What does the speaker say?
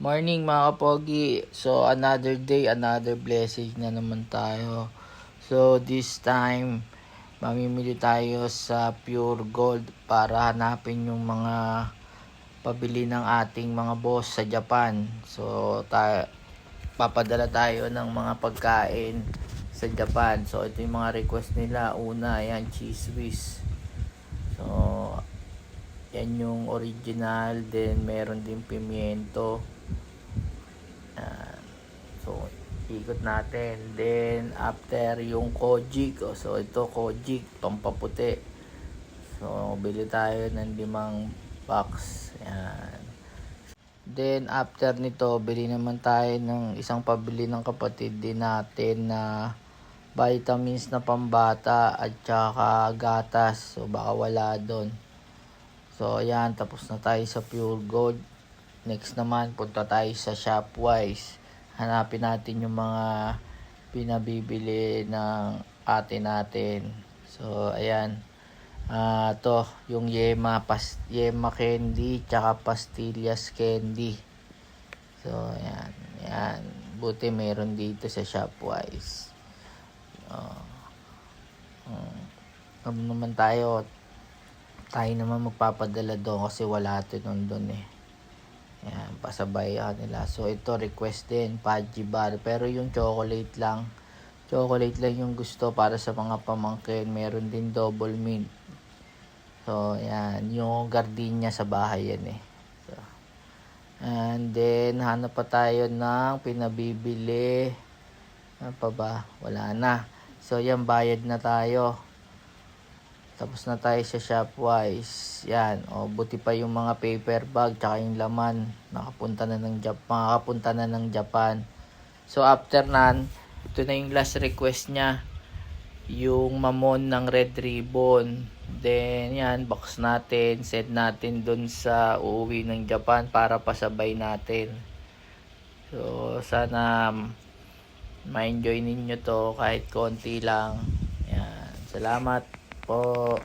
Morning mga kapogi. So another day, another blessing na naman tayo. So this time, mamimili tayo sa Pure Gold para hanapin yung mga pabili ng ating mga boss sa Japan. So tayo, papadala tayo ng mga pagkain sa Japan. So ito yung mga request nila. Una, yan, cheese whiz. So yan yung original. Then meron din pimiento. Yan. So, ikot natin. Then, after yung kojik. oh, So, ito kojik, pampaputi. So, bili tayo ng limang box. Yan. Then, after nito, bili naman tayo ng isang pabili ng kapatid din natin na vitamins na pambata at saka gatas. So, baka wala doon. So, ayan. Tapos na tayo sa Pure Gold. Next naman, punta tayo sa Shopwise. Hanapin natin yung mga pinabibili ng ate natin. So, ayan. Ah, to, yung Yema, pas, Yema candy, tsaka pastillas candy. So, ayan. Ayan. Buti meron dito sa Shopwise. Oh. Um, ano naman tayo, tayo naman magpapadala doon kasi wala ito doon eh. Yan, pasabay nila. So, ito request din, Pudgy Bar. Pero yung chocolate lang, chocolate lang yung gusto para sa mga pamangkin. Meron din double mint. So, yan. Yung gardenia sa bahay yan eh. So, and then, hanap pa tayo ng pinabibili. Ano pa ba? Wala na. So, yan, bayad na tayo. Tapos na tayo sa Shopwise. Yan. O, buti pa yung mga paper bag tsaka yung laman. Nakapunta na ng Japan. Makakapunta na ng Japan. So, after nan, ito na yung last request niya. Yung mamon ng red ribbon. Then, yan, box natin. Send natin dun sa uuwi ng Japan para pasabay natin. So, sana ma-enjoy ninyo to kahit konti lang. Yan. Salamat 哦